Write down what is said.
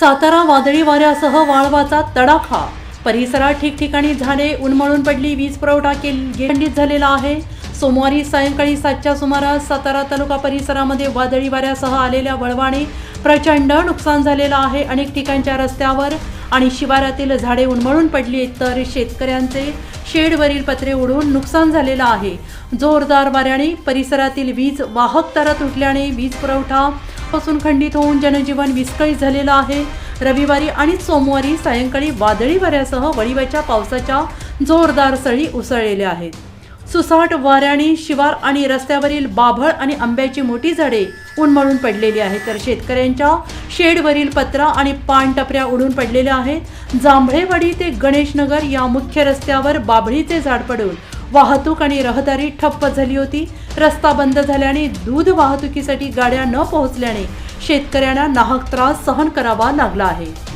सातारा वादळी वाऱ्यासह वाळवाचा तडाखा. परिसरात ठिकठिकाणी झाडे उन्मळून पडली वीज पुरवठा खंडित झालेला आहे. सोमवारी सायंकाळी सातच्या सुमारास सातारा तालुका परिसरामध्ये वादळी वाऱ्यासह आलेल्या वळवाने प्रचंड नुकसान झालेलं आहे. अनेक ठिकाणच्या रस्त्यावर आणि शिवारातील झाडे उन्मळून पडली तर शेतकऱ्यांचे शेडवरील पत्रे उडून नुकसान झालेलं आहे. जोरदार वाऱ्याने परिसरातील वीज वाहक तारा तुटल्याने वीज पुरवठा पासून खंडित होऊन जनजीवन विस्कळीत झालेलं आहे. रविवारी आणि सोमवारी सायंकाळी वादळी वाऱ्यासह वळीवाच्या पावसाच्या जोरदार सळी उसळलेल्या आहेत. सुसाट वाऱ्याने शिवार आणि रस्त्यावरील बाभळ आणि आंब्याची मोठी झाडे उन्मळून पडलेली आहेत. तर शेतकऱ्यांच्या शेडवरील पत्रा आणि पानटपऱ्या उडून पडलेल्या आहेत. जांभळेवाडी ते गणेशनगर या मुख्य रस्त्यावर बाभळीचे झाड पडून वाहतूक आणि रहदारी ठप्प झाली होती. रस्ता बंद झाल्याने दूध वाहतुकीसाठी गाड्या न पोहोचल्याने शेतकऱ्यांना नाहक त्रास सहन करावा लागला आहे.